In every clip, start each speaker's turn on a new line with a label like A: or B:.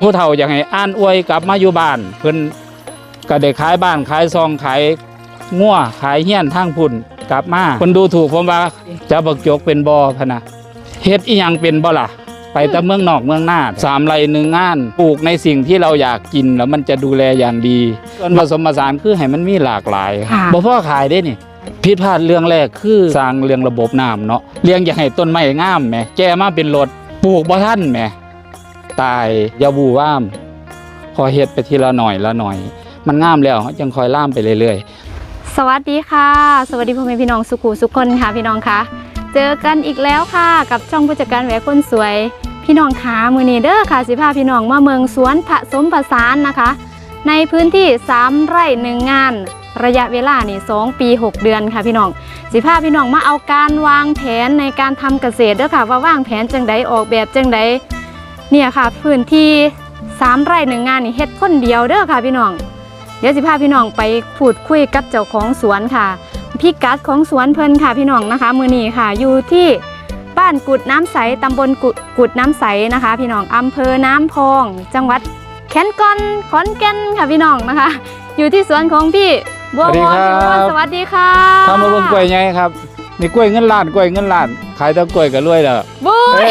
A: ผู้เฒ่าอยากให้อ่านอวยกลับมาอยู่บ้าน เพิ่นก็ได้ขายบ้านขายซองขายงัวขายเฮี้ยนทางพุ่นกลับมาคนดูถูกผมว่าจะบักจกเป็นบ่พะนะเฮ็ดอีหยังเป็นบ่ล่ะ ไปแต่เมืองนอกเมืองหน้าสามไรหนึ่งงานปลูกในสิ่งที่เราอยากกินแล้วมันจะดูแลอย่างดีส่วนผสมผสานคือให้มันมีหลากหลาย
B: ค่ะ
A: บ่พอขายได้นี่ผิดพลาดเรื่องแรกคือสร้างเรื่องระบบน้ำเนาะเลี้ยงอยากให้ต้นไม้งามแหมแก่มาเป็นรถปลูกบ่ทันแหม ตายอย่าบูว่ามขอเฮ็ดไปทีละหน่อยละหน่อย มันงามแล้วจังคอยล่ามไปเรื่อยๆ
B: สวัสดีค่ะ สวัสดีพ่อแม่พี่น้องสุขุสุขคนค่ะพี่น้องคะเจอกันอีกแล้วค่ะกับช่องผู้จัดการแหวกคนสวย พี่น้องขามือนีเด้อค่ะสิพาพี่น้องมาเมืองสวนผสมผสานนะคะ ในพื้นที่ 3 ไร่หนึ่งงาน ระยะเวลานี่2ปี 6 เดือนค่ะพี่น้องสิพาพี่น้องมาเอาการวางแผนในการทำเกษตรเด้อค่ะว่าวางแผนจังใดออกแบบจังใด เนี่ยค่ะพื้นที่3ไร่หนึ่งงานนี่เฮ็ดคนเดียวเด้อค่ะพี่น้อง เดี๋ยวสิพาพี่น้องไปพูดคุยกับเจ้าของสวนค่ะพี่กัดของสวนเพิ่นค่ะพี่น้องนะคะ มือนี้ค่ะ อยู่ที่บ้านกุดน้ำใสตำบลกุดกุดน้ำใสนะคะ พี่น้องอำเภอน้ำพอง จังหวัดแคนกอนขอนแก่นค่ะพี่น้องนะคะ อยู่ที่สวนของพี่บัว
A: สวัสดี
B: วอน
A: ครับ
B: พี่บัววอนสวัสดีค่ะ
A: ทำมาเบิ่งกล้วยไงครับนี่กล้วยเงินล้านกล้วยเงินล้าน ขายแต่กล้วยก็รวยแล้ว
B: บุ้ย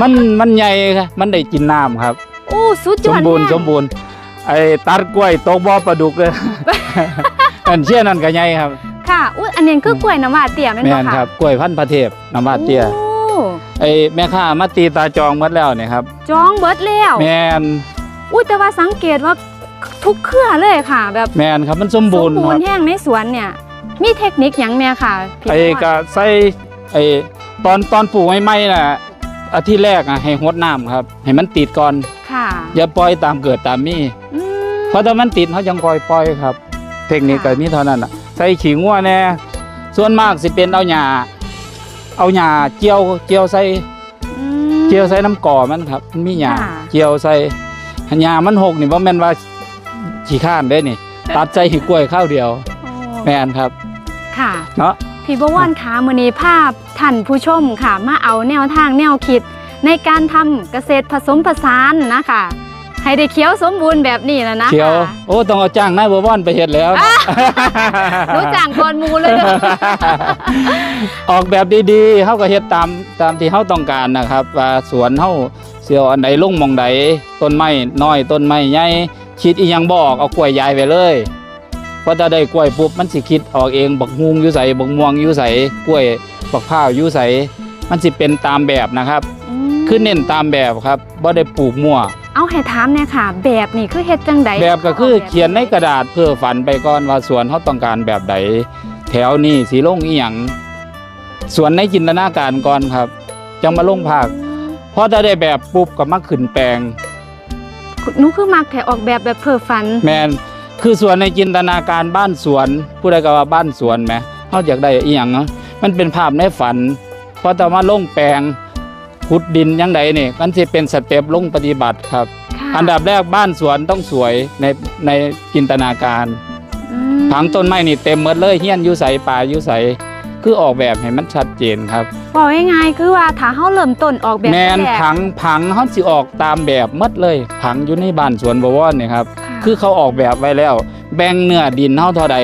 A: มันมันใหญ่ครับมันได้กินน้ำครับ
B: อู้สุด
A: ส
B: ยอ
A: ม
B: ด
A: บูรณ์
B: แน่
A: สมบูรณ์ไอ้ตัดกล้วยตกบ่อปลาดุกเลยอันเชี่ยนั่นก็ใหญ่ครับ
B: ค่ะอุ้ยอันนี้คือกล้วยน้ำว้าเตี่ยแม่น
A: แม่
B: บ่
A: น
B: ค่ะ
A: ครับกล้วยพันธุ์พระเทพน้ำบาดเตี้ย
B: โอ้
A: ไอ้แม่ค้ามาตีตาจองหมดแล้วเนี่ยครับ
B: จองเบิดแล้ว
A: แม่น
B: อุ้ยแต่ว่าสังเกตว่าทุกเครือเลยค่ะ แบบ
A: แม่นครับมันสมบูรณ์
B: สมบู
A: ค
B: ร
A: รับ
B: ณ์แห้งในสวนเนี่ย มีเทคนิคหยังแม่ค่ะพี่
A: ไอ้
B: บัว
A: ก็ใส่ไอ้ตอนตอนปลูกใหม่ๆน่ะ อาทิตย์แรกอะให้หดน้ำครับ ให้มันติดก่อน
B: ค่ะ
A: อย่าปล่อยตามเกิดตามมี
B: อืม
A: เพราะถ้ามันติดเขาจังคอยปล่อยครับ เทคนิค
B: ค่ะ
A: ก็มีเท่านั้นน่ะใส่ขิงวัวแน่ส่วนมากสิเป็นเอาหญ้าเอาหญ้าเจียวเจียวใส่
B: อืม
A: เจียวใส่น้ำก่อมันครับมันมีหญ้า
B: ค่ะ
A: เจียวใส่หญ้ามันหกนี่บ่แม่นว่าขี้ข้านเด้นี่ ตัดใส่หิกล้วยข้าวเดียว
B: โอ้
A: แม่นครับ
B: ค่ะ
A: เนาะ
B: พี่บวรขามือนี้ภาพ ท่านผู้ชมค่ะ มาเอาแนวทางแนวคิด ในการทำเกษตรผสมผสานนะคะ ให้ได้เขียวสมบูรณ์แบบนี้นะนะ
A: เขียว
B: ค่ะ
A: โอ้ ต้องเอาจ้างนายบัวว่อนไปเฮ็ดแล้ว
B: รู้จักก่อนหมูเลยเด้อ
A: ออกแบบดีๆเฮาก็เฮ็ดตามตามที่เฮาต้องการนะครับ ว่าสวนเฮาเสียวอันใดลงหมองใดต้นไม้น้อยต้นไม้ใหญ่คิดอีหยังบ่ออกเอากล้วยยายไปเลยพอจะได้กล้วยปุ๊บมันสิคิดออกเองบักฮุงอยู่ไสบักม่วงอยู่ไสกล้วย บักพร้าวอยู่ไสมันสิเป็นตามแบบนะครับ
B: ม
A: คือเน้นตามแบบครับบ่ได้ปลูกมั่ว
B: เอาให้ถามเนี่ยค่ะ แบบนี้คือเฮ็ดจังใด
A: แบบก็คือเขียนในกระดาษเพื่อฝันไปก่อนว่าสวนเขาต้องการแบบใดแถวนี้สีลงอีหยังสวนในจินตนาการก่อนครับจังมาลงภาคพอจะได้แบบปุ๊บก็มาขึ้นแปลง
B: หนูคือมักแถออกแบบแบบเพ้อฝัน
A: แมนคือสวนในจินตนาการบ้านสวน ผู้ใดก็ว่าบ้านสวนไหมเขาอยากได้อีหยังเนาะ มันเป็นภาพในฝันพอจะมาลงแปลงขุดดินยังไดนี่มันจะเป็นสเต็ปลงปฏิบัติครับ
B: ค่ะ
A: อันดับแรกบ้านสวนต้องสวยในในจินตนาการ
B: อืม
A: ผังต้นไม้นี่เต็มหมดเลยเฮียนอยู่ใสป่าอยู่ใสคือออกแบบให้มันชัดเจนครับ
B: บอกง่ายๆคือว่าถ้าเฮาเริ่มต้นออกแบบ
A: แมน
B: รก
A: ผังผังเขาสิออกตามแบบหมดเลย ผังอยู่ในบ้านสวนบวรเนี่ยครับะคือเขาออกแบบไว้แล้ว แบ่งเนื้อดินเท่าเท่าใด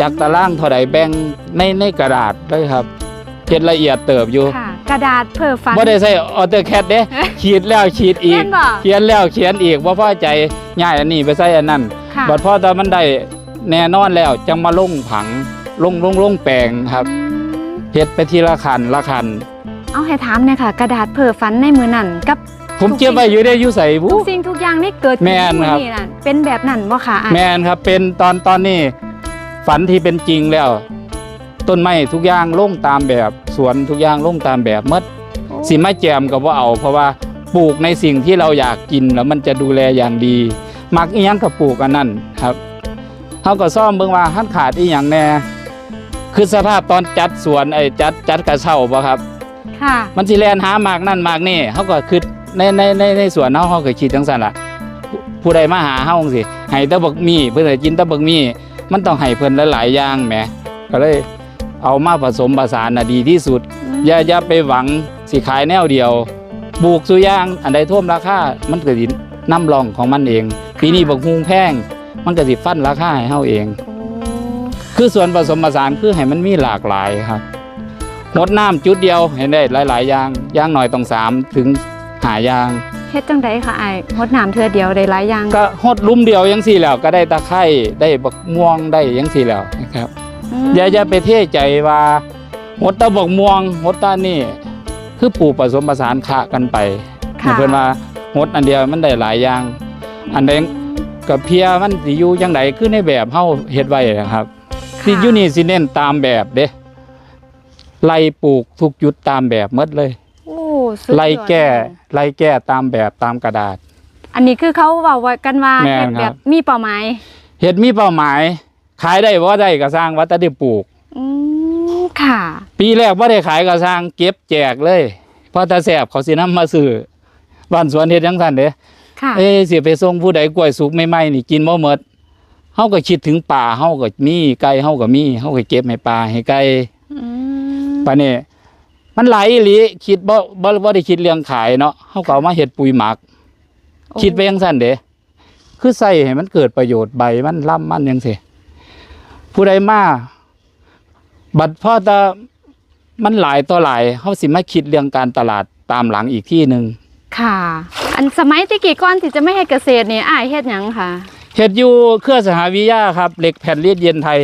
A: จากตารางเท่าใดแบ่งในในกระดาษเลยครับเฮ็ดละเอียดเติบอยู่
B: ค่ะ กระดาษเพ้อฝัน
A: บ่ได้ใส่ออเตอร์แคดเด้ ขีดแล้วขีดอี
B: แม่
A: ก
B: นบ่
A: เขียนแล้วเขียนอีกบ่พอใจย้ายอันนี้ไปใส่อันนั้น
B: ค่ะ
A: บัดพอตอนมันได้แน่นอนแล้วจังมาลงผังลงลงลงแปลงครับ
B: อืม
A: เฮ็ดไปทีละคันละคัน
B: เอาให้ถามเนี่ยค่ะ กระดาษเพ้อฝันในมือนั่นกับ
A: ผมเก็บไว้อยู่ได้อยู่ใส่บุ
B: ทุกสิ่งทุกอย่างที่เกิดขึ้
A: แม่น
B: ใน
A: ครับ
B: นี่นั่นเป็นแบบนั้นบ่ค่ะอะ
A: แม่นครับเป็นตอนตอนนี้ ฝันที่เป็นจริงแล้ว ต้นไม้ทุกอย่างลงตามแบบ สวนทุกอย่างลงตามแบบหมดสิมาแจมกับว่าเอา เพราะว่าปลูกในสิ่งที่เราอยากกินแล้วมันจะดูแลอย่างดี มักอีหยังก็ปลูกอันนั้นครับเฮาก็ซ่อมเบิ่งว่าหันขาดอีหยังแน่คือสภาพตอนจัดสวนไอ้จัดจัดกระเช้าบ่ครับ
B: ค่ะ
A: มันสิแลนหามากนั่นมากนี่เขาก็คิดในในในในสวนเฮาเขาก็คิดจังซั่นล่ะผู้ผู้ใดมาหาเฮาจังซี่ให้แตะบักมีเพิ่นให้กินแตะบักมี มันต้องให้เพิ่นหลายๆอย่างแหมก็เลยเอามาผสมผสานน่ะดีที่สุด อย่าอย่าไปหวังสิขายแนวเดียวปลูกสุอยางอันใดท่วมราคา มันก็สิน้ำรองของมันเอง ปีนี้บักฮุงแพง มันก็สิฟันราคาให้เฮาเอง
B: โอ้
A: คือส่วนผสมผสานคือให้มันมีหลากหลายครับหดน้ำจุดเดียวเห็นได้หลาย ๆ อย่าง อย่างหน่อยต้องสามถึงหาอย่าง
B: เฮ็ดจังไดค่ะอ้ายงดน้ำเทื่อเดียวได้หลายอย่าง
A: ก็หดลุ่มเดียวยังสี่แล้วก็ได้ตะไคร้ได้บักม่วงได้ยังสี่แล้วนะครับ
B: ม
A: อย่าอย่าไปเทใจว่าหดตะบักม่วงหดตานี่คือปลูกผสมผสานขะกันไป
B: ค่ะ
A: เพิ่นว่าหดอันเดียวมันได้หลายอย่าง อันใดกับเพียมันสิอยู่จังไดคือในแบบเฮาเฮ็ดไว้นะครับ
B: ค่ะ
A: ที่อยู่นี่สิเน้นตามแบบเด้ไล่ปลูกทุกจุดตามแบบหมดเลย
B: โอ้ สุดยอด
A: ไล่แก้ไล่แก้ตามแบบตามกระดาษ
B: อันนี้คือเขาเว้าไว้กันว่า
A: แม่น
B: เฮ็ด
A: ค
B: แบ
A: รับ
B: บ มีเป้าหมาย
A: เฮ็ดมีเป้าหมาย ขายได้บ่ได้ก็สร้างว่าแต่ได้ปลูก
B: อืมค่ะ
A: ปีแรกบ่ได้ขายก็สร้างเก็บแจกเลยเพราะถ้าแสบเขาสินำมาซื้อบ้านสวนเฮ็ดจังซั่นเด้
B: ค่ะ
A: เอ้สิไปส่งผู้ใดกล้วยสุกใหม่ๆนี่กินบ่หมดเฮาก็คิดถึงป่าเฮาก็มีไก่เฮาก็มีเฮาก็เก็บให้ปลาให้ไก่
B: อืม
A: ปานนี้ มันหลายอีหลีคิดบ่บ่บ่ได้คิดเรื่องขายเนาะเฮาก็เอามาเฮ็ดปุ๋ยหมัก
B: โอ้
A: คิดไปจังซั่นเด้คือใส่ให้มันเกิดประโยชน์ใบมันล่ำมันจังซี่ผู้ใดมาบัดพอแตามันหลายต่อหลายเฮาสิมาคิดเรื่องการตลาดตามหลังอีกที่หนึง
B: ค่ะ อันสมัยที่กี่ก่อนที่จะไม่ให้เกษตรนี่อ้ายเฮ็ดหยังค่ะ
A: เฮ็ดอยู่เครือสหวิทยาครับเหล็กแผ่นเลียดเย็นไทย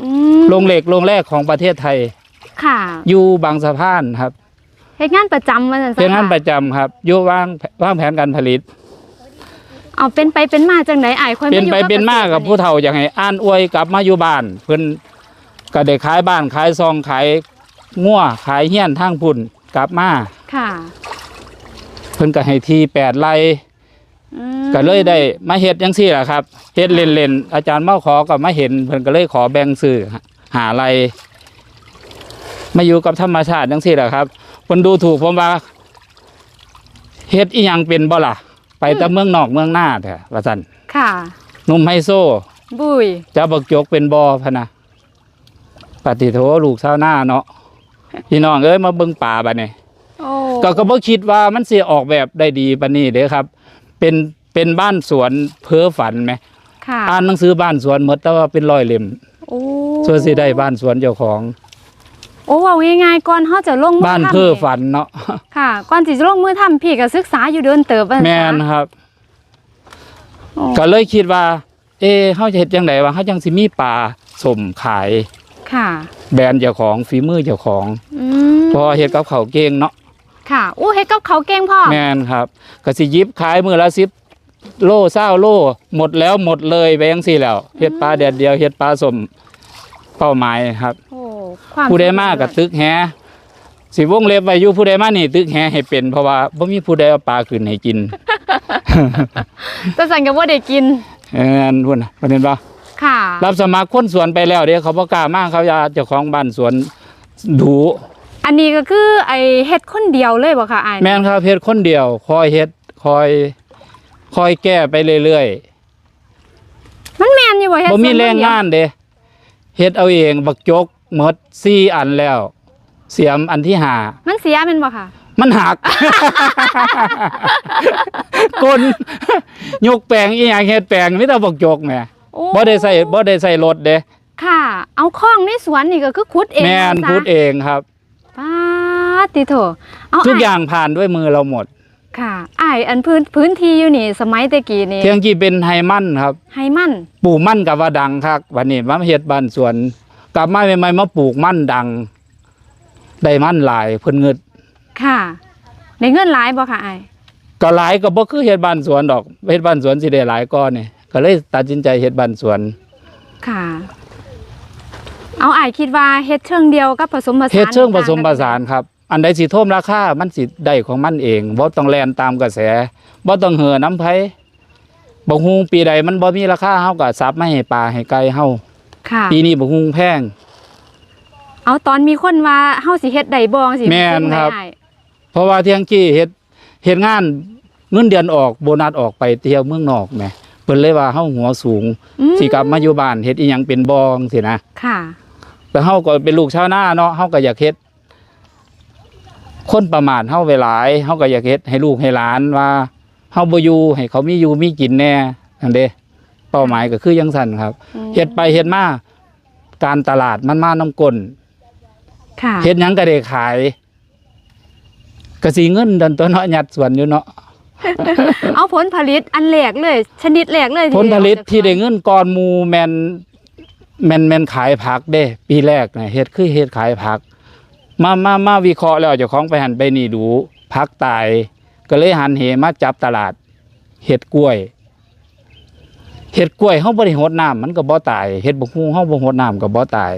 B: อืม
A: โรงเหล็กโรงแรกของประเทศไทย
B: ค่ะ
A: อยู่บางสะพานครับ
B: เฮ็ดงานประจำว่าซั่นซะ
A: เป็นงาน
B: ค่ะ
A: ประจำครับอยู่วางวางแผนการผลิต
B: เอาเป็นไปเป็นมาจังไดอ้ายค่อย
A: เป็น
B: อยู่
A: ไปเป็นมากับผู้เฒ่าอยากให้อ่านอวยกลับมาอยู่บ้าน เพิ่นก็ได้ขายบ้านขายซองขายงัวขายเฮี้ยนทางพุ่นกลับมา
B: ค่ะ
A: เพิ่นก็ให้ที่แปดไร่
B: อืม
A: ก็เลยได้มาเฮ็ดจังซี่แหละครับเฮ็ดเล่นๆอาจารย์เมาขอก็มาเห็นเพิ่นก็เลยขอแบ่งซื้อหาไร่ มาอยู่กับธรรมชาติจังซี่แหละครับเพิ่นดูถูกผมว่าเฮ็ดอีหยังเป็นบ่ล่ะ ไปแต่เมืองนอกเมืองหน้าแท้ว่าซั่น
B: ค่ะ
A: หนุ่มไฮโซ
B: บุย
A: จะบักจกเป็นบอพะนะปฏิโทลูกชาวนาเนาะพี่น้องเอ้ยมาเบิ่งป่าบัดนี้
B: โอ้
A: ก็ก็บ่คิดว่ามันสิออกแบบได้ดีปานนี้เด้อครับ เป็นเป็นบ้านสวนเพ้อฝันไหม
B: ค่ะ
A: อ่านหนังสือบ้านสวนหมดแต่ว่าเป็นร้อยเล่ม
B: โอ้
A: ส่วนสิได้บ้านสวนเจ้าของ
B: โอ้เว้าง่ายๆก่อนเฮาจะลงมือ
A: บ้าน
B: ทำ
A: เพ้อฝันเนาะ
B: ค่ะ ก่อนที่จะลงมือทำพี่ก็ศึกษาอยู่เดินเติบว่าซั่
A: แม่น
B: ซะ
A: ครับ
B: โอ้
A: ก็เลยคิดว่า เอ๊ะเฮาจะเฮ็ดจังไดวะเฮาจังสิมีป่าสมขาย
B: ค่ะ
A: แบรนด์เจ้าของฝีมือเจ้าของ
B: อืม
A: เพอเฮ็ดกับเขาวเก่งเนาะ
B: ค่ะอู้เฮ็ดกับเขาวเก่งพ่อ
A: แมนครับก็สิหยิบขายมือละสิบโลเศร้าโลหมดแล้วหมดเลยไปยังสี่แล้วเฮ็ดปลาแดดเดียวเฮ็ดปลาสมเป้าหมายครับ
B: โอ้ ความ
A: ผู้ใดมากับตึกแฮสิวงเล็บไว้อยู่ผู้ใดมานี่ตึกแฮให้เป็นเพราะว่าบ่มีผู้ใดเอาปลาขึ้นให้กิน
B: แต่สั่นก็บ่ได้กิน
A: เอออันพุ่นน่ะประเด็นบ่
B: ค่ะ
A: รับสมัครคนสวนไปแล้วเด้เขาบ่กล้ามาเขาอยากเจ้าของบ้านสวนดู
B: อันนี้ก็คือไอเฮ็ดคนเดียวเลยบ่ค่ะอ้าย
A: แม่นครับเฮ็ดคนเดียวคอยเฮ็ดคอยคอยแก้ไปเรื่อยๆ
B: มันแม่นอยู่บ่เฮ็ด
A: บ่มี
B: ส่วน
A: แรงงานเด้เฮ็ดเอาเองบักจก หมดสี่อันแล้ว เสียมอันที่หา
B: มันเสียแม่นบ่ค่ะ
A: มันหัก กลยกแปลงอีหยังเฮ็ดแปลงมีแต่บักจกแหม
B: โอ้
A: บ่ได้ใส่บ่ได้ใส่รถเด้
B: ค่ะ เอาข้องในสวนนี่ก็คือขุดเอง
A: แม่น
B: ว่าซะ
A: พูดเองครับ
B: ป้าดติโถเอา
A: ทุก
B: อ้
A: อย่างผ่านด้วยมือเราหมด
B: ค่ะอ้ายอันพื้นพื้นที่อยู่นี่ สมัยแต่กี้นี่
A: เทียงกี่เป็นไฮมันครับ
B: ให้มัน
A: ปลูกมันกับว่าดังคักวันนี้มาเฮ็ดบ้านสวน กลับมาใหม่ๆมาปลูกมันดัง ได้มันหลายเพิ่นเงิด
B: ค่ะได้เงินหลายบ่ค่ะอ้าย
A: ก็หลายก็บ่คือเฮ็ดบ้านสวนดอกเฮ็ดบ้านสวนสิได้หลายก้อนนี่ก็เลยตัดสินใจเฮ็ดบ้านสวน
B: ค่ะ เอาอ้ายคิดว่าเฮ็ดเชิงเดียวกับผสมผสาน
A: เฮ็ดเชิงผสมผ
B: ต่งกั
A: สานครับ อันใดสิท่วมราคามันสิได้ของมันเองบ่ต้องแล่นตามกระแสบ่ต้องเห่อน้ำไผบ่ฮู้ปีใดมันบ่มีราคาเฮาก็สับมาให้ปลาให้ไก่เฮา
B: ค่ะ
A: ปีนี้บ่ฮู้แพง
B: เอาตอนมีคนว่าเฮาสิเฮ็ดได้บ่สิ
A: แม่นครับ
B: ได้อ้าย
A: เพราะว่าเที่ยงกี้เฮ็ดเฮ็ดงานเงินเดือนออกโบนัสออกไปเที่ยวเมืองนอกแหมเพิ่นเลยว่าเฮาหัวสูง
B: อืม
A: สิกลับมาอยู่บ้านเฮ็ดอีหยังเป็นบ่จังซี่นะ
B: ค่ะ
A: แต่เฮาก็เป็นลูกชาวนาเนาะเฮาก็อยากเฮ็ด คนประมาทเฮาไปหลายเฮาก็อยากเฮ็ดให้ลูกให้หลานว่าเฮาบ่อยู่ให้เขามีอยู่มีกินแน่นั่นเด้ เป้าหมายก็คือจังซั่นครับ
B: อืม
A: เฮ็ดไปเฮ็ดมาการตลาดมันมาน้ำกลน
B: ค่ะ
A: เฮ็ดหยังก็ได้ขายก็สิเงินดันตัวเนาะยัดสวนอยู่เนาะ
B: เอาผลผลิตอันแรกเลย ชนิดแรกเลย
A: ผลผลิตที่ได้
B: เงิน
A: เงินก่อนหมูแมนแมนแมนขายผักเด้ ปีแรกนะเฮ็ดคือเฮ็ดขายผัก มามามาวิเคราะห์แล้วเจ้าของไปหันไปนี่ดูผักตาย ก็เลยหันเหมาจับตลาดเฮ็ดกล้วย เฮ็ดกล้วยเฮาบ่ได้หดน้ำมันก็บ่ตายเฮ็ดบักฮุงเฮาบ่หดน้ำก็บ่ตาย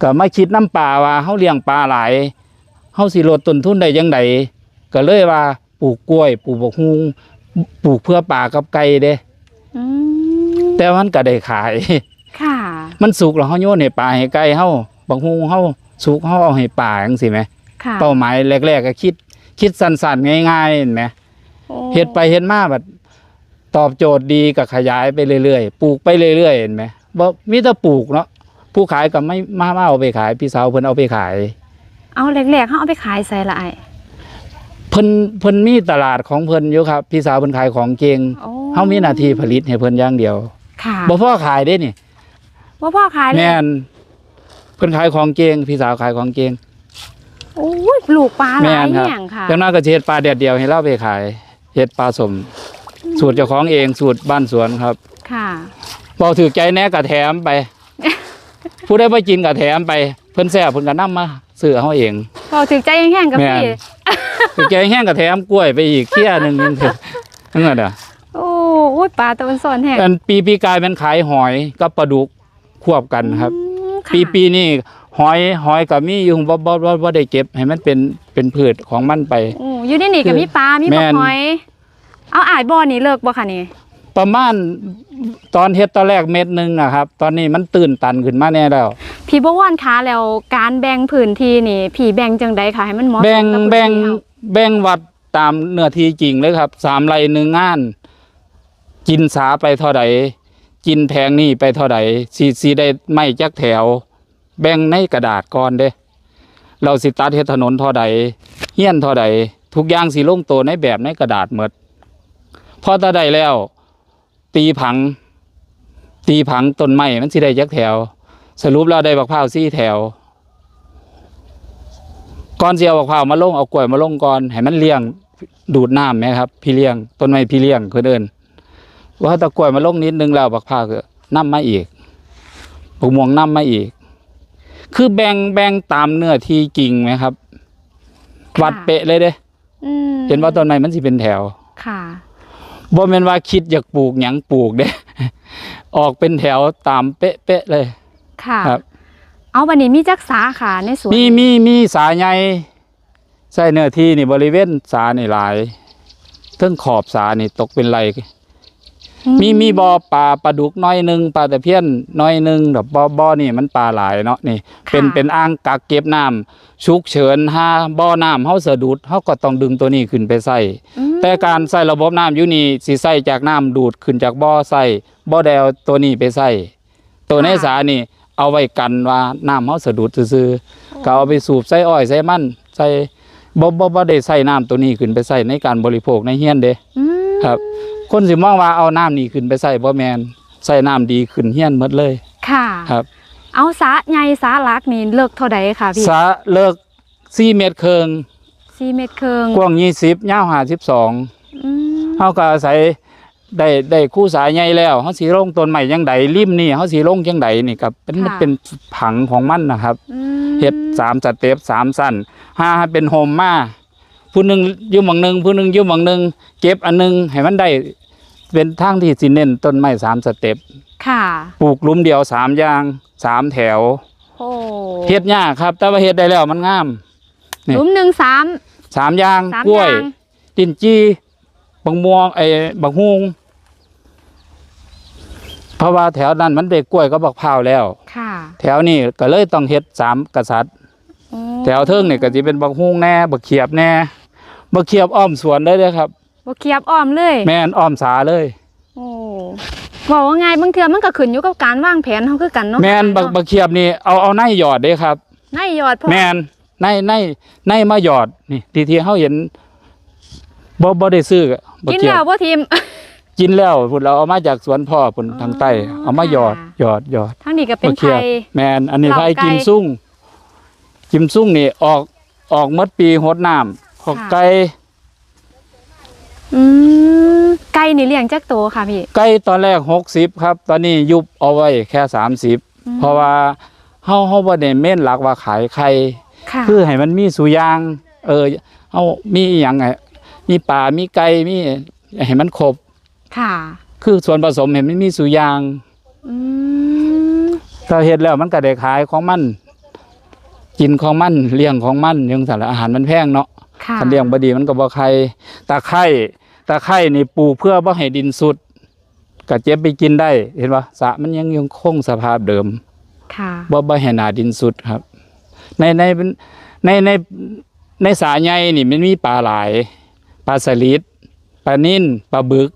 A: ก็มาคิดน้ำปลาว่าเฮาเลี้ยงปลาหลายเฮาสิลดต้นทุนได้จังไดก็เลยว่าปลูกกล้วยปลูกบักฮุงปลูกเพื่อปลากับไก่เด้
B: อืม
A: แต่มันก็ได้ขาย
B: ค่ะ
A: มันสุกแล้วเฮาโยนให้ปลาให้ไก่เฮาบักฮุงเฮาสุกเฮาเอาให้ปลาจังซี่แหม
B: ค่ะ
A: เป้าหมายแรก ๆ ก็คิด คิดสั้นๆง่ายๆเห็นไหม
B: โอ้
A: เฮ็ดไปเฮ็ดมาบัด ตอบโจทย์ดีก็ขยายไปเรื่อยๆ ปลูกไปเรื่อยๆ เห็นไหมบ่มีแต่ปลูกเนาะผู้ขายก็ไม่มามาเอาไปขาย พี่สาวเพิ่นเอาไปขาย
B: เอาแรกๆเขาเอาไปขายใส่ละไอ
A: เพิ่นเพิ่นมีตลาดของเพิ่นอยู่ครับ พี่สาวเพิ่นขายของเก่ง
B: โอ้
A: เฮามีหน้าที่ผลิตให้เพิ่นอย่างเดียว
B: ค่ะ
A: บ่พอขายเด้นี่
B: ว่าพ่อขายเลย
A: แม่นเพิ่นขายของเก่งพี่สาวขายของเก่ง
B: โอ้ยปลูกปลาห
A: แม่
B: ลาย
A: นครับ
B: อย่างค่ะ
A: จังนั้นก็สิเฮ็ดปลาแดดเดียวให้เราไปขายเฮ็ดปลาสม สูตรเจ้าของเองสูตรบ้านสวนครับ
B: ค่ะ
A: บ่ถือใจแน่ก็แถมไป ผู้ได้บ่กินก็แถมไปเพิ่นแซ่บเพิ่นก็นํมาซื้อเฮาเอง
B: พอถึงใจแห้งๆกับ
A: แม่น
B: พี่
A: ถือใจแห้งก็แถมกล้วยไปอีกเที่ยหนึงนึงเถอะนั่นแหละ
B: โอ้โอ้ยปลาตะวันซ้อนแห้ง
A: อันปีปีกายมันขายหอยกับปลาดุกควบกันครับ
B: อืมค่ะ
A: ปีปีนี้หอยหอยก็มีอยู่บ่บ่บ่บ่ได้เก็บ ให้มันเป็นเป็นพืชของมันไป
B: โอ้อยู่ในนี่กับมีปลามี
A: แม่
B: ปลานหอย เอาอายบ่อนี่เลิกบ่ค่ะนี่
A: ประมาณตอนเฮ็ดตอนแรกเม็ดหนึงอะครับ ตอนนี้มันตื่นตันขึ้นมาแน่แล้ว
B: พี่บวรคะแล้วการแบ่งพื้นที่นี่พี่แบ่งจังใดคะให้มันเหมาะสม
A: แบ่ง
B: กับพื้น
A: แบ่ง
B: ที่เฮา
A: แบ่งวัดตามเนื้อที่จริงเลยครับสามไร่หนึ่งงาน กินสาไปเท่าใดกินแพงนี่ไปเท่าใดสีสีได้ไม่จักแถว แบ่งในกระดาษก่อนเด้ เราสิตัดเฮ็ดถนนเท่าใดเฮี้ยนเท่าใดทุกอย่างสิลงตัวในแบบในกระดาษหมด พอตาได้แล้ว ตีผัง ตีผังต้นไม้มันสิได้จักแถว สรุปเราได้บักพร้าวสี่แถวก่อนสิเอาบักพร้าวมาลงเอากล้วยมาลงก่อนให้มันเลี้ยงดูดน้ำไหมครับ พี่เลี้ยงต้นไม้พี่เลี้ยงคือเดินว่าตะกล้วยมาลงนิดนึงแล้วบักพร้าวก็น้ำมาอีกบักม่วงน้ำมาอีก คือแบ่งแบ่งตามเนื้อที่จริงไหมครับ วัดเป๊ะเลยเด้
B: อืม
A: เห็นว่าต้นไม้มันสิเป็นแถว
B: ค่ะ
A: บ่แม่นว่าคิดอยากปลูกหยังปลูกเด้ออกเป็นแถวตามเป๊ะเป๊ะๆเลย
B: ค่ะ
A: ครับ
B: เอาวันนี้มีจักสาขาในสวน
A: มีมีมีสาใหญ่ใส่เนื้อที่นี่บริเวณสานี่หลายเทั้งขอบสานี่ตกเป็นไร
B: อื
A: มีมีบ่อปลาปลาดุกน้อยหนึงปลาตะเพียนน้อยหนึงดอกบ่อบ่อนี่มันปลาหลายเนาะนี่
B: ค่ะ
A: เป็นเป็นอ่างกักเก็บน้ำฉุกเฉินหาบ่อน้ำเฮาสะดุดเฮาก็ต้องดึงตัวนี้ขึ้นไปใส่
B: อืม
A: แต่การใส่ระบบน้ำอยู่นี่สิใส่จากน้ำดูดขึ้นจากบ่อใส่บ่อแดวตัวนี้ไปใส่ตัวในสานี่ เอาไว้กันว่าน้ำเฮาสะดุดซื่อๆก็เอาไปสูบใส่อ้อยใส่มันใส่บ่บ่บ่ได้ใส่น้ำตัวนี้ขึ้นไปใส่ในการบริโภคในเฮียนเด้
B: อืม
A: ครับ คนสิมองว่าเอาน้ำนี่ขึ้นไปใส่บ่แมนใส่น้ำดีขึ้นเฮียนหมดเลย
B: ค่ะ
A: ครับ
B: เอาสาใหญ่สาหลักนี่เลิกเท่าใดค่ะพี่
A: สาเลิก4เมตรครึ่ง
B: สี่เมตรครึ่ง
A: กว้าง20ยาว52
B: อืม
A: เฮาก็อาศัยได้ได้คู่สายใหญ่แล้วเฮาสิลงต้นใหม่จังใดริมนี่เฮาสิลงจังใดนี่ก็เป็นมันเป็นผังของมันนะครับ
B: อืม
A: เฮ็ดสามสเต็ปสามสั้นห้าให้เป็นโฮมมา ผู้หนึ่งอยู่หมองหนึ่งผู้หนึ่งอยู่หมองหนึ่งเก็บอันหนึงให้มันได้เป็นทางที่สิเน้นต้นไม้สามสเต็ป
B: ค่ะ
A: ปลูกหลุมเดียวสามอย่างสามแถว
B: โอ้
A: เฮ็ดยากครับ แต่ว่าเฮ็ดได้แล้วมันงาม นี่
B: หลุมหนึ่งสาม
A: สามอย่าง
B: สาม
A: กล้วย
B: อย่าง
A: จินจี้บังม่วงไอ้บักฮุงเพราะว่าแถวนั้นมันได้กล้วยก็บักพร้าวแล้ว
B: ค่ะ
A: แถวนี้ก็เลยต้องเฮ็ดสามกษัตริย์
B: โอ้
A: แถวเทิงนี่ก็สิเป็นบักฮุงแน่บักเขียบแน่ บักเขียบอ้อมสวนได้เลยครับ
B: บ่เคียบอ้อมเลย
A: แม่นอ้อมสาเลย
B: โอ้บอกว่าไงบางเทื่อมันก็ขึ้นอยู่กับการวางแผนเฮาคือกันเนาะ
A: แม่นบักบักเขียบนี่เอาเอาในหยอดเด้ครับ
B: นายยอดพ่อ
A: แม่นในในในมาหยอดนี่ที่ที่เฮาเห็นบ่บ่ได้ซื้อบ่
B: กิน
A: เกี่ย
B: แล้ววบ่ทิม
A: กินแล้วพุ่นเราเอามาจากสวนพ่อพุ่นทางใต้
B: อ๋อ
A: เอามาหยอด
B: ค่ะ
A: หยอดหยอด
B: ทั้งนี้ก็เป็น
A: บ่
B: ไท
A: ครียด
B: ย
A: แมนอันนี้
B: เหล่า
A: ไผ่
B: ไก่
A: กิมซุ่งกิมซุ่งนี่ออกออกหมดปีหดน้ำ ขอก
B: ค่ะ
A: ไก่
B: อืมไก่นี่เลี้ยงจักโตค่ะพี่
A: ไก่ตอนแรก60ครับ ตอนนี้ยุบเอาไว้แค่30เพราะว่าเฮาเฮาบ่ได้เม่นหลักว่าขายไข่
B: ค่ะ
A: คือให้มันมีสุอยาง เออเฮามีอหยังไงมีปลามีไก่มีให้มันครบ
B: ค่ะ
A: คือส่วนผสมให้มันมีสุอยาง
B: อืม
A: ถ้าเฮ็ดแล้วมันก็ได้ขายของมัน กินของมันเลี้ยงของมันจังซั่นละอาหารมันแพงเนาะ
B: ค่ะ
A: คันเลี้ยงบ่ดีมันก็บ่ไข่ตะไคร้ตะไคร้นี่ปลูกเพื่อบ่ให้ดินสุดก็เจ็บไปกินได้ เห็นบ่สระมันยังยังคงสภาพเดิม
B: ค่ะ
A: บ่บ่ให้หนาดินสุดครับ ในในในในในสาใหญ่นี่มันมีปลาหลายปลาสลิดปลานิ่นปลาบึก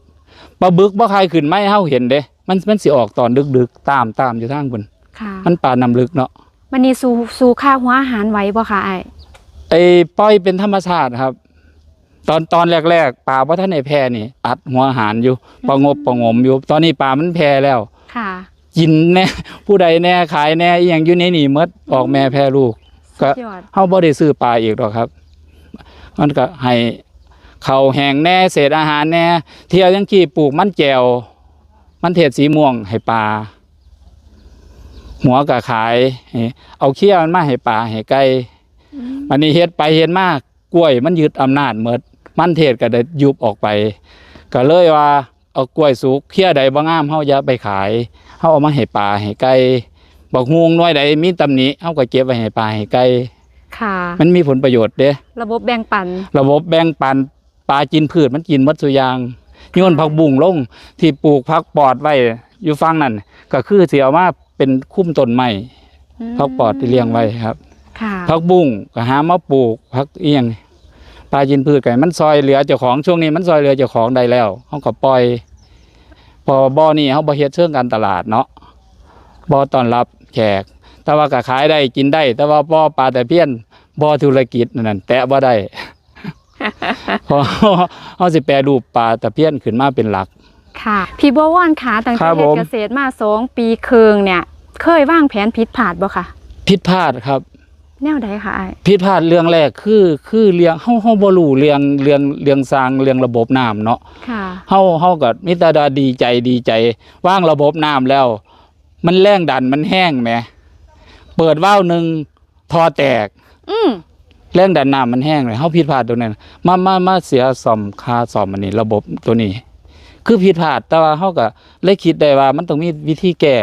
A: ปลาบึกบ่ใครขึ้นไม่เฮาเห็นเด้ มันมันสิออกตอนดึกๆตามตามอยู่ทางพุ่น
B: ค่ะ
A: มันปลาน้ำลึกเนาะ
B: วันนี้สู่สู่ค่าหัวอาหารไหว้บ่ค่ะไอ้
A: ไอ้ปล่อยเป็นธรรมชาติครับ ตอนตอนแรกๆปลาบ่ทันได้แพร่นี่ อัดหัวอาหารอยู่ประงบประงมอยู่ ตอนนี้ปลามันแพร่แล้ว
B: ค่ะ
A: กินแน่ผู้ใดแน่ขายแน่อีหยังอยู่ในนี่หมดออกแม่แพร่ลูก ก็
B: ยอด
A: เฮาบ่ได้ซื้อปลาอีกหรอกครับ มันก็ให้เขาวแห้งแน่เศษอาหารแน่เที่ยวยังกี้ปลูกมันแจวมันเทศสีม่วงให้ปลาหัวก็ขายให้เอาเขี้ยวมันมาให้ปลาให้ไก่
B: อืม
A: อันนี้เฮ็ดไปเฮ็ดมากกล้วยมันยึดอำนาจหมดมันเทศก็ได้ยุบออกไป ก็เลยว่าเอากล้วยสุกเขี้ยใดบ่งามเฮาอย่าไปขายเฮาเอามาให้ปลาให้ไก่บักฮวงน้อยใดมีตำหนิเฮาก็เก็บไว้ให้ปลาให้ไก่
B: ค่ะ
A: มันมีผลประโยชน์เด้
B: ระบบแบ่งปัน
A: ระบบแบ่งปันปลากินพืชมันกินหมดสุอยางโยนผักบุ้งลงที่ปลูกผักปอดไว้อยู่ฟังนั่นก็คือสิเอามาเป็นคุ้มต้นไม้
B: ม
A: ผักปอดที่เลี้ยงไว้ครับ
B: ค่ะ
A: ผักบุ้งก็หามาปลูกผักเอียงปลากินพืชไก่มันซอยเหลือเจ้าของช่วงนี้มันซอยเหลือเจ้าของได้แล้วเขาก็ปล่อยพอบ่อนี่เขาบ่เฮ็ดเชิงการตลาดเนาะบ่อต้อนรับแขก แต่ว่าก็ขายได้กินได้ แต่ว่าบ่อปลาแต่เพี้ยนบ่อธุรกิจนั่นแตะบ่ได้เพราะเขาสิแปรรูปปลาตะเพียนขึ้นมาเป็นหลัก
B: ค่ะพี่บัวว่านขาตั้ง
A: ครั
B: แต่
A: บ
B: เฮ็ด
A: ผม
B: เกษตรมาสองปีครึ่งเนี่ย เคยวางแผนผิดพลาดบ่ค่ะ
A: ผิดพลาดครับ
B: แนวใดค่ะไอ้
A: ผิดพลาดเรื่องแรกคือคือเรื่องเฮาเฮาบ่รู้เรื่องเรื่องเรื่องสร้างเรื่องระบบน้ำเนาะ
B: ค่ะ
A: เฮาเฮาก็มิตรดาดีใจดีใจว่างระบบน้ำแล้ว มันแรงดันมันแห้งแหมเปิดว่าวหนึ่งทอแตก
B: อืม
A: แรงดันน้ำมันแห้งเลยเฮาผิดพลาดตรงนั้นมามามาเสียซ่อมค่าซ่อมอันนี้ ระบบตัวนี้ คือผิดพลาดแต่ว่าเฮาก็เลยคิดได้ว่ามันต้องมีวิธีแก้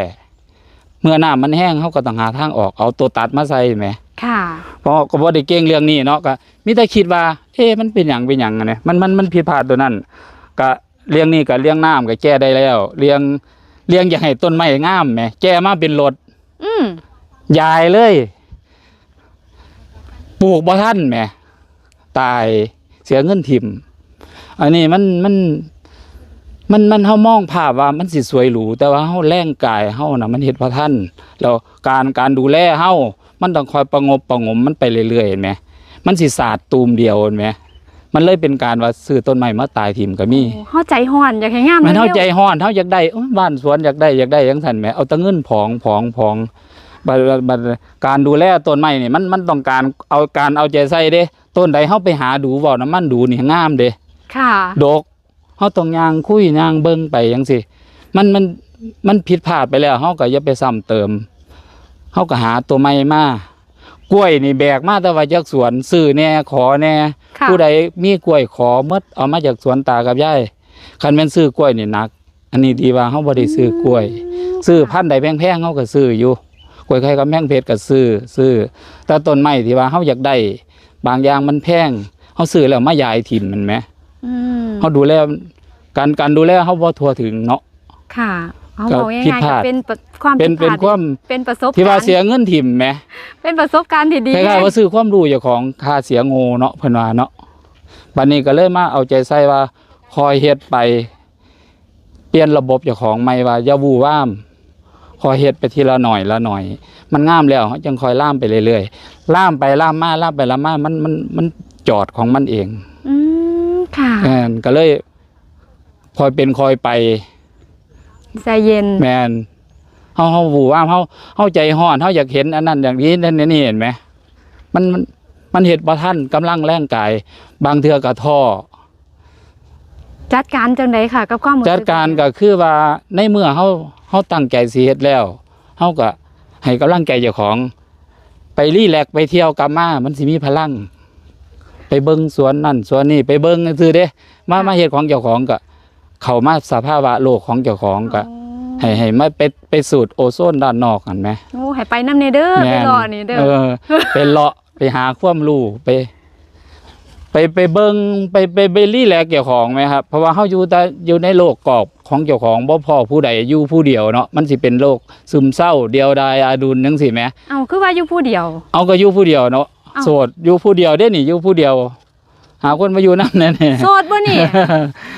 A: เมื่อน้ำมันแห้งเฮาก็ต้องหาทางออกเอาตัวตัดมาใส่แหม
B: ค่ะ
A: เพราะก็บ่ได้เก่งเรื่องนี้เนาะก็มีแต่คิดว่า เอ๊ะมันเป็นหยังเป็นหยังอะเนี่ยมันมันมันผิดพลาดตัวนั้นก็เรื่องนี้ก็เรื่องน้ำก็แก้ได้แล้ว เรื่องเรื่องอยากให้ต้นไม้งามแหมแก้มาเป็นรถ
B: อืม
A: ยายเลยปลูกบ่ทันแหมตายเสียเงินทิมอันนี้มันมันมันมันเฮามองภาพว่ามันสิสวยหรูแต่ว่าเฮาแรงกายเฮาน่ะมันเฮ็ดบ่ทันแล้วการการดูแลเฮา มันต้องคอยประงบประหงมมันไปเรื่อยๆเห็นไหมมันสิสาดตูมเดียวเห็นไหมมันเลยเป็นการว่าซื้อต้นไม้มาตายทิมก็มี
B: โอ้เฮาใจฮ้อนอยากให้งาม
A: มันเฮา
B: ร็วๆ
A: ใจฮ้อนเฮาอยากได้โอ้ยบ้านสวนอยากได้อยากได้จังซั่นแหมเอาแตะเงินผองผองผองบัดบัดการดูแลต้นไม้นี่มันมันต้องการเอาการเอาใจใส่เด้ ต้นใดเฮาไปหาดูเว้าน้ำมันดูนี่งามเด้
B: ค่ะ
A: ดกเฮาต้องย่างคุยย่างเบิ่งไปจังซี่มันมันมันผิดพลาดไปแล้วเฮาก็อย่าไปซ้ำเติม เฮาก็หาตัวใหม่มากล้วยนี่แบกมาแต่ว่าจากสวนซื้อแหน่ขอแหน่
B: ค่ะ
A: ผู้ใดมีกล้วยขอหมดเอามาจากสวนตากับยายคันแม่นซื้อกล้วยนี่หนัก อันนี้ดีว่าเฮาบ่ได้ซื้อกล้วย ซื้อพันธุ์ใดแพงๆเฮาก็ซื้ออยู่กล้วยไข่กับแมงเพชรก็ซื้อซื้อ แต่ต้นไม้ที่ว่าเฮาอยากได้บางอย่างมันแพงเฮาซื้อแล้วมายายถิ่มมันแหม
B: อืม
A: เฮาดูแลการการดูแลเฮาบ่ทั่วถึงเนาะ
B: ค่ะ เอา
A: ก็
B: บอก
A: ผิด
B: ง่าย
A: พ
B: ๆ
A: ลา
B: ก็
A: ด
B: เป็นประความ
A: เป็น
B: ผิดพ
A: เป็น
B: ลาด
A: ความ
B: เป็นประสบ
A: ที่ว่า
B: การณ์
A: เสียเงินถิ่มแหม
B: เป็นประสบการณ์ที่ดี
A: คล้ายๆว่าซื้อความรู้เจ้าของค่าเสียโง่เนาะเพิ่นว่าเนาะบัดนี้ก็เลยมาเอาใจใส่ว่าคอยเฮ็ดไป เปลี่ยนระบบเจ้าของใหม่ว่าอย่าวู่วามคอยเฮ็ดไปทีละหน่อยละหน่อย มันงามแล้วเขาจังคอยล่ามไปเรื่อยๆล่ามไปล่ามมาล่ามไปล่ามมามันมันมันจอดของมันเอง
B: อืมค่ะ
A: แมนก็เลยคอยเป็นคอยไป
B: ใจเย็น
A: แมนเฮาเฮาหูว่าเฮาเฮาใจฮ้อนเฮาอยากเห็นอันนั้นอย่างนี้นั่นนี่เห็นไหมมันมันมันเห็ดบ่ทันกำลังแรงกายบางเทื่อก็ท้อ
B: จัดการจังไดค่ะ กับความรู้สึ
A: จัดการก็คือว่าในเมื่อเฮาเฮาตั้งใจสิเฮ็ดแล้วเฮาก็ให้กำลังใจเจ้าของ ไปรีแลกซ์ไปเที่ยวกลับมามันสิมีพลัง ไปเบิ่งสวนนั่นสวนนี่ไปเบิ่งซื่อเด้มามาเฮ็ดของเจ้าของก็ เข้ามาสภาวะโลกของเจ้าของก็ให้ให้มาไปไปสูดโอโซนด้านนอกกันไหม
B: โอ้ให้ไปน้ำเนเด้อไปรอนี่เด้อ
A: เออไปเลาะไปหาความรู้ไป ไปไปเบิงไปไปไปรีแลกซ์เกี่ยวของไหมครับ เพราะว่าเฮาอยู่แต่อยู่ในโลกกรอบของเจ้าของบ่พอผู้ใดอยู่ผู้เดียวเนาะมันสิเป็นโรคซึมเศร้าเดียวดายอาดุลจังซี่แหม
B: เอาคือว่าอยู่ผู้เดียว
A: เอาก็อยู่ผู้เดียวเนาะ
B: เอ้า
A: โสดอยู่ผู้เดียวเด้นี่อยู่ผู้เดียว หาคนมาอยู่นำแน่
B: โสดบ่นี่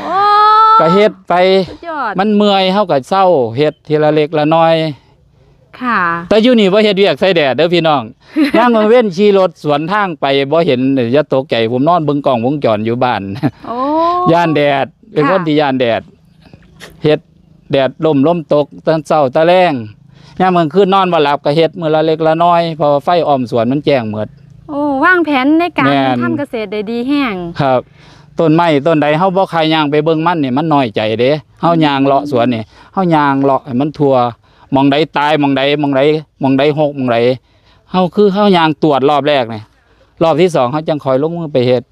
B: โอ้
A: ๆ ก็เฮ็ดไป
B: สุดยอด
A: มันเมื่อยเฮาก็เศร้าเฮ็ดทีละเล็กละน้อย
B: ค่ะ
A: แต่อยู่นี่บ่เฮ็ดเวียกใส่แดดเด้อพี่น้อง ย่างเมืองเว้นขี่รถสวนทางไปบ่เห็นอย่าตกใจผมนอนเบิ่งกล้องวงจรอยู่บ้าน
B: โอ้
A: ย่านแดด เป็นคน
B: ค่ะ
A: ที่ย่านแดดเฮ็ดแดดลมลมตกตอนเช้าตะแลงย่ามเมืองคืนนอนบ่หลับก็เฮ็ดมื้อละเล็กละน้อยเพอไฟอ้อมสวนมันแจ้งหมด
B: โอ้วางแผนในการ
A: แม่น
B: ทำเกษตรได้ดีแห้ง
A: ครับ ต้นไม้ต้นใดเฮาบ่คายย่างไปเบิ่งมันนี่มันน้อยใจเด้เฮาย่างเลาะสวนนี่เฮาย่างเลาะให้มันทั่วหมองใดตายหมองใดหมองใดหมองใดหกหมองใดเฮาคือเฮาย่างตรวจรอบแรกนี่รอบที่สองเฮาจังคอยลงมือไปเฮ็ด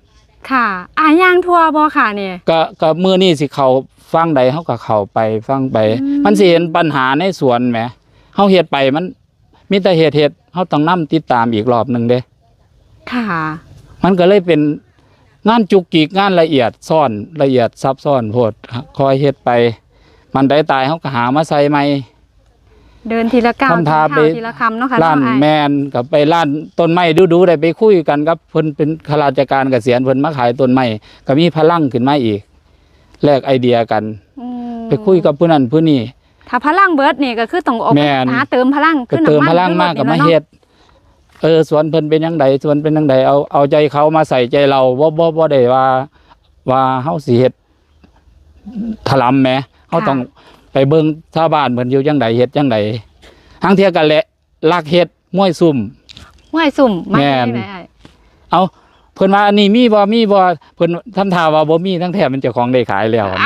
B: ค่ะอ่ายางทัวบ่ค่ะเนี่ย
A: ก็ก็มื้อนี้สิเข้าฟังใดเฮาก็เข้าไปฟังไป
B: อืม
A: มันสิเห็นปัญหาในสวนแหมเฮาเฮ็ดไปมันมีแต่เฮ็ดเฮ็ดเฮาต้องนํติดตามอีกรอบหนึงเด้
B: ค่ะ
A: มันก็เลยเป็น งานจุกจิกงานละเอียดซ่อนละเอียดซับซ้อนโพดคอยเฮ็ดไป มันได้ตายเฮาก็หามาใส่ใหม่
B: เดินทีละก้าว
A: ทำทาไป
B: ทีละก้วทีละคำเนาะค่ะ
A: ร้าน
B: เนาะอ้าย
A: แมนกับไปร้านต้นไม้ดูๆได้ไปคุยกันครับเพิ่นเป็นข้าราชการเกษียณเพิ่นมาขายต้นไม้ก็มีพลังขึ้นมาอีกแลกไอเดียกัน
B: อืม
A: ไปคุยกับผู้นั้นผู้นี้
B: ถ้าพลังเบิดนี่ก็คือต้องออก
A: แม่น
B: หาเติมพลัง
A: ก็เติมพลังมากกับมาเฮ็ด เออสวนเพิ่นเป็นจังไดสวนเป็นจังไดเอาเอาใจเขามาใส่ใจเราบ่บ่บ่ได้ว่า ว่าเฮาสิเฮ็ดถลำแหมเฮาต้องไปเบิ่งชาวบ้านเพิ่นอยู่จังไดเฮ็ดจังไดทางเที่ยกันแหละลักเฮ็ดมวยซุ่ม
B: ห้วยสุ่มมา
A: แม่น
B: ได้ไหนอ้าย
A: เอาเพิ่นว่าอันนี้มีบ่มีบ่เพิ่นทำท่าว่าบ่มีทั้งแถมเป็นเจ้าของได้ขายแล้วนะ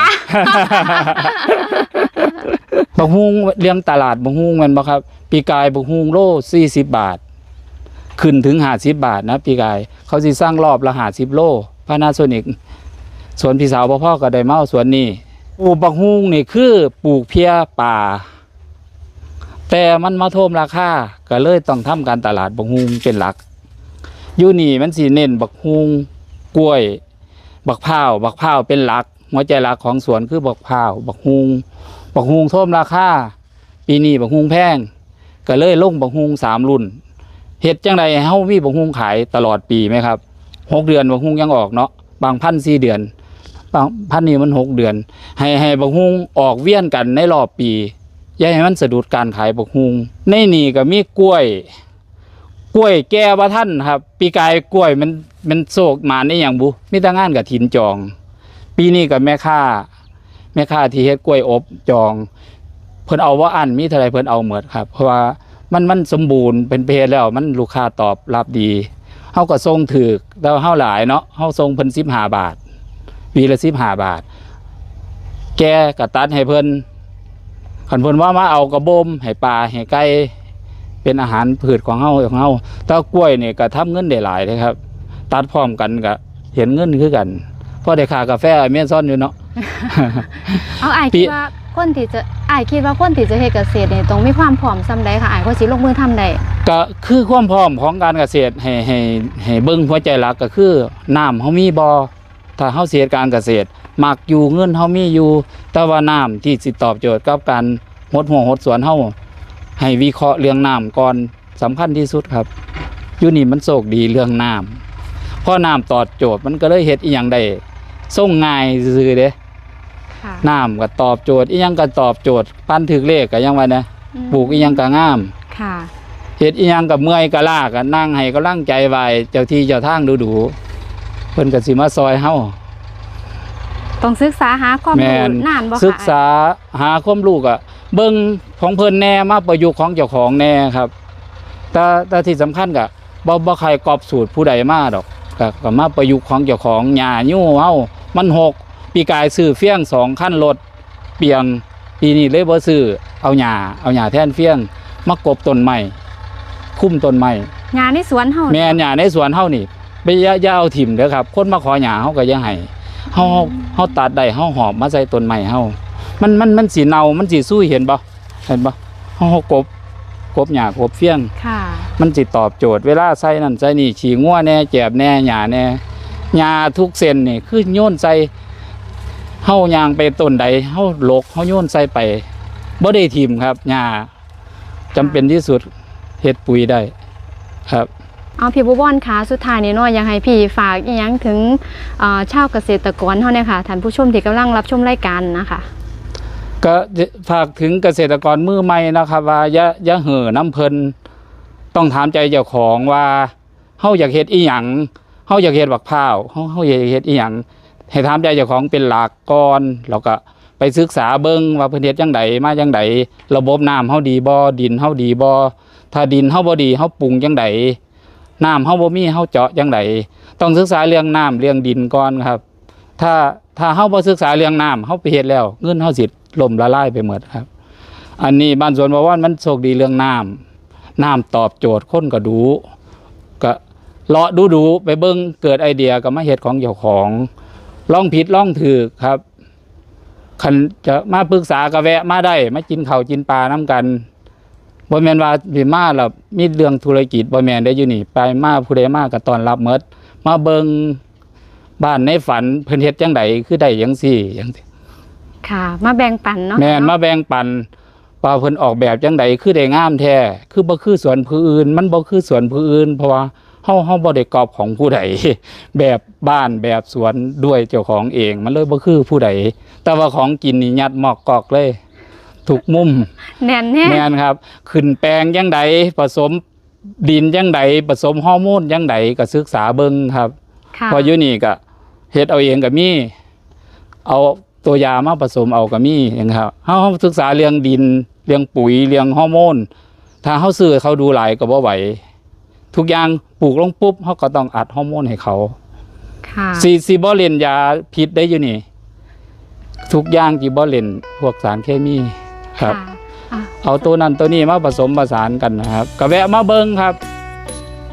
A: บักฮุงเลี้ยงตลาดบักฮุงแม่นบ่ครับ ปีกายบักฮุงโล40 บาท ขึ้นถึง50บบาทนะปีกาย เขาสิสร้างรอบละ50โลพานาโซนิกสวนพี่สาวพ่อพ่อก็ได้มาเอาสวนนี้ปลูกบักฮุงนี่คือปลูกเพียป่า แต่มันมาโทมราคาก็เลยต้องทำการตลาดบักฮุงเป็นหลักอยู่นี่มันสิเน้นบักฮุงกล้วย บักพร้าวบักพร้าวเป็นหลักหัวใจหลักของสวนคือบักพร้าวบักฮุงบักฮุงท่วมราคาปีนี้บักฮุงแพงก็เลยลงบักฮุงสามรุ่น เฮ็ดจังใดให้เฮามีบักฮุงขายตลอดปีไหมครับหกเดือนบักฮุงยังออกเนาะบางพันสี่เดือน บางพันนี่มันหกเดือน ให้ให้บักฮุงออกเวียนกันในรอบปีอย่าให้มันสะดุดการขายบักฮุงในนี่ก็มีกล้วย กล้วยแก่บ่ท่านครับ ปีกายกล้วยมันมันโศกหมานได้อย่างบุมีแต่งานกับถินจอง ปีนี้กับแม่ค้าแม่ค้าที่เฮ็ดกล้วยอบจอง เพิ่นเอาว่าอันมีเท่าไรเพิ่นเอาเหมดครับ เพราะว่า มันมันสมบูรณ์เป็นเพศแล้วมันลูกค้าตอบรับดีเฮาก็ส่งถือแต่ว่าเฮาหลายเนาะเฮาส่งเพิ่น15บาทวีละ15บห้าบาท แกก็ตัดให้เพิ่นคันเพิ่นว่ามาเอากระบมให้ปลาให้ไก่เป็นอาหารพืชของเฮาของเฮาแต่กล้วยเนี่ยก็ทำเงินได้หลายเลยครับ ตัดพร้อมกันก็เห็นเงินคือกัน พอได้ค่ากาแฟเมซอนอยู่เนาะ
B: เอาอ้าย
A: ปี
B: คิดว่าคนที่จะอ้ายคิดว่าคนที่จะเฮ็ดเกษตรนี่ต้องมีความพร้อมซำใดค่ะอ้ายก็สิลงมือทำได้
A: ก็คือความพร้อมของการเกษตรให้ให้ให้เบิ่งหัวใจหลักก็คือน้ำเฮามีบ่ถ้าเฮาเสียการเกษตรมักอยู่เงินเฮามีอยู่ แต่ว่าน้ำที่สิตอบโจทย์กับการหดหัวหดสวนเฮาให้วิเคราะห์เรื่องน้ำก่อนสำคัญที่สุดครับอยู่นี่มันโชคดีเรื่องน้ำพอน้ำตอบโจทย์มันก็เลยเฮ็ดอีหยังได้ ส่งง่ายซื่อๆเด้
B: ค่ะ
A: น้ำก็ตอบโจทย์อีหยังก็ตอบโจทย์ปั้นถึกเลขก็ยังว่านะปลูกอีหยังก็งาม
B: ค่ะ
A: เฮ็ดอีหยังกับเมื่อยก็ลากก็นั่งให้กำลังใจไว้เจ้าที่เจ้าทางดูๆเพิ่นก็สิมาซอยเฮา
B: ต้องศึกษาหาความ
A: แม่
B: รู้
A: น
B: นานบ่คะ
A: ศึกษาหาความรู้ก็เบิ่งของเพิ่นแน่มาประยุกต์ของเจ้าของแน่ครับ แต่แต่ที่สำคัญก็บ่บ่ใครกอบสูตรผู้ใดมาดอกก็ก็มาประยุกต์ของเจ้าของหญ้ายู่เฮา มันหกปีกายซื้อเฟี้ยงสองขั้นรถเปียงปีนี้เลยบ่ซื้อเอาหญ้าเอาหญ้าแทนเฟี้ยงมากบต้นไม้คุ้มต้นไม้
B: งานในสวนเฮา
A: แม่นหญ้าในสวนเฮานี่ไปอย่าอย่าเอาถิ่มเด้อครับ คนมาขอหญ้าเฮาก็ยังให้เฮาเฮาตัดได้เฮาหอบมาใส่ต้นไม้เฮามันมันมันสิเน่ามันสิสู้เห็นบ่เห็นบ่เฮาเฮากบกบหญ้ากบเฟี้ยง
B: ค่ะ
A: มันสิตอบโจทย์เวลาใส่นั่นใส่นี่ฉีงัวแน่แจบแน่หญ้าแน่ หญ้าทุกเส้นนี่คือโยนใส่เฮายางไปต้นใดเฮาหลกเฮาโยนใส่ไปบ่ได้ทิมครับหญ้าจำเป็นที่สุดเฮ็ดปุ๋ยได้ครับ
B: เอาพี่บุบอนค่ะสุดท้ายนี้เนาะอยากให้พี่ฝากอีหยังถึงเอ่อชาวเกษตรกรเฮาเนี่ยค่ะท่านผู้ชมที่กำลังรับชมรายการนะคะ
A: ก็ฝากถึงเกษตรกรมือใหม่นะครับว่าอย่าอย่าเห่อน้ำเพลินต้องถามใจเจ้าของว่าเฮาอยากเฮ็ดอีหยัง เฮาอยากเฮ็ดบักพร้าวเฮาเฮาอยากเฮ็ดอีหยังให้ถามใจเจ้าของเป็นหลักก่อนแล้วก็ไปศึกษาเบิ่งว่าเพิ่นเฮ็ดจังไดมาจังไดระบบน้ำเฮาดีบ่ดินเฮาดีบ่ถ้าดินเฮาบ่ดีเฮาปรุงจังไดน้ำเฮาบ่มีเฮาเจาะจังไดต้องศึกษาเรื่องน้ำเรื่องดินก่อนครับ ถ้าถ้าเฮาบ่ศึกษาเรื่องน้ำเฮาไปเฮ็ดแล้ว เงินเฮาสิล่มละลายไปหมดครับ อันนี้บ้านสวนบ่ว่านมันโชคดีเรื่องน้ำน้ำตอบโจทย์คนก็ดู เลาะดูดูๆไปเบิ่งเกิดไอเดียก็มาเฮ็ดของเจ้าของลองผิดลองถูกครับคันจะมาปรึกษาก็แวะมาได้มากินข้าวกินปลาน้กันบ่แม่นว่าสิมาแล้วมีเรื่องธุรกิจบ่แม่นได้อยู่นี่ ไปมาผู้ใดมาก็ต้อนรับหมดมาเบิ่งบ้านในฝันเพิ่นเฮ็ดจังไดคือได้จังซี่จังซี่
B: ค่ะ มาแบ่งปันเนาะ
A: แม่นมาแบ่งปันว่าเพิ่นออกแบบจังไดคือได้งามแท้คือบ่คือสวนผู้อื่น มันบ่คือสวนผู้อื่น เพราะว่า เฮาเฮาบ่ได้กอบของผู้ใดแบบบ้านแบบสวนด้วยเจ้าของเอง มันเลยบ่คือผู้ใดแต่ว่าของกินนี่ยัดหมอกกอกเลยทุกมุม
B: แน่นแน่
A: แม่นครับ ขึ้นแปลงจังไดผสมดินจังไดผสมฮอร์โมนจังไดก็ศึกษาเบิ่งครับ
B: ค่ะ
A: พออยู่นี่ก็เฮ็ดเอาเองก็มี เอาตัวยามาผสมเอาก็มีอย่างครับเฮาศึกษาเรื่องดินเรื่องปุ๋ยเรื่องฮอร์โมนถ้าเฮาซื้อให้เขาดูหลายก็บ่ไหว ทุกอย่างปลูกลงปุ๊บเฮาก็ต้องอัดฮอร์โมนให้เขา
B: ค่ะ
A: สิสิบ่เล่นยาพิษได้อยู่นี่ ทุกอย่างที่บ่เล่นพวกสารเคมีครับ
B: ค่ะอะ
A: เอาตัวนั้นตัวนี้มาผสมผสานกันนะครับก็แวะมาเบิ้งครับ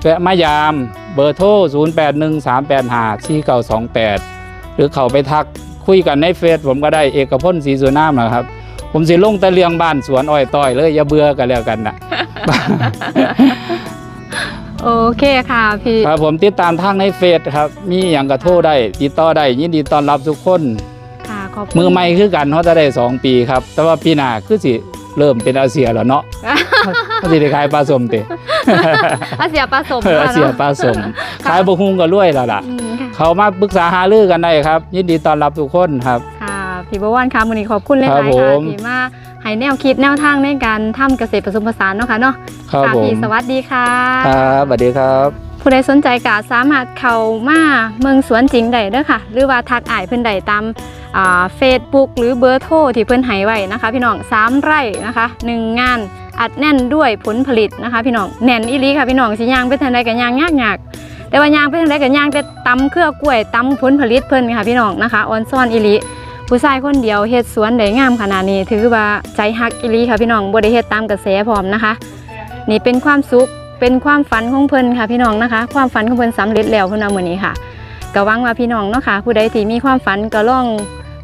A: แวะมายามเบอร์โทร 0 8 1 3 8 5 4 9 2 8 หรือเข้าไปทักคุยกันในเฟซผมก็ได้เอกพลศรีสุนามนะครับ ผมสิลงแตะเลียงบ้านสวนอ้อยต้อยเลยอย่าเบื่อกันแล้วกันนะ
B: โอเคค่ะพี่
A: ครับผมติดตามทางในเฟซครับ มีอย่างกระโทรได้ติดต่อได้ยินดีต้อนรับทุกคน
B: ค่ะขอบคุณ
A: มือใหม่คือกันเขาจะได้ 2 ปีครับ แต่ว่าปีหน้าคือสิเริ่มเป็นอาเซียแล้วเนาะเขาสิได้ขายปลาสมเต
B: อาเสียผสม
A: เออ
B: ค่ะ
A: เสียปลาสมขายบกฮุงก็รวยแล้วล่ะ
B: อืมค่ะ
A: เขามาปรึกษาหารือกันได้ครับ ยินดีต้อนรับทุกคนครับ
B: ค่ะพี่บวรค่ะมื้อนี้ขอบคุณหลายๆ
A: ครั
B: ค่ะ
A: บผม
B: ที่มา ให้แนวคิดแนวทางในการทำเกษตรผสมผสานเนาะค่ะเนาะ
A: ครับ
B: ค่ะ
A: ผม
B: พี่สวัสดีค่ะ
A: ครับสวัสดีครับ
B: ผู้ใดสนใจก็สามารถเข้ามาเมืองสวนจริงได้เด้อค่ะ หรือว่าทักอ้ายเพิ่นได้ตามเฟซบุ๊กหรือเบอร์โทรที่เพิ่นให้ไว้นะคะ พี่น้องสามไร่นะคะหนึ่งงานอัดแน่นด้วยผลผลิตนะคะ พี่น้องแน่นอีหลีค่ะพี่น้องสิย่างไปทางใดก็ย่างยากยากๆแต่ว่าย่างไปทางใดก็ย่างแต่ตำเครือกล้วยตำผลผลิตเพิ่นค่ะพี่น้องนะคะออนซ่อนอีหลี ผู้ชายคนเดียวเฮ็ดสวนได้งามขนาดนี้ ถือว่าใจฮักอีลีค่ะพี่น้องบ่ได้เฮ็ดตามกระแสพร้อมนะคะ นี่เป็นความสุขเป็นความฝันของเพิ่นค่ะพี่น้องนะคะ ความฝันของเพิ่นสำเร็จแล้วเพิ่นเอามื้อนี้ค่ะก็หวังว่าพี่น้องเนาะค่ะ ผู้ใดที่มีความฝันก็ลอง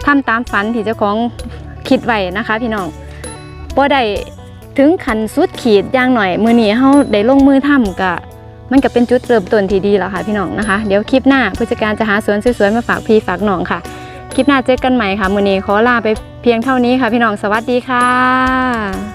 B: ทำตามฝันที่เจ้าของคิดไว้นะคะ พี่น้องบ่ได้ถึงขันสุดขีดอย่างหน่อย มื้อนี้เฮาได้ลงมือทำก็มันก็เป็นจุดเริ่มต้นที่ดีแล้วค่ะพี่น้องนะคะ เดี๋ยวคลิปหน้าผู้จัดการจะหาสวนสวยๆมาฝากพี่ฝากน้องค่ะ คลิปหน้าเจอกันใหม่ค่ะมือนี้ขอลาไปเพียงเท่านี้ค่ะ พี่น้องสวัสดีค่ะ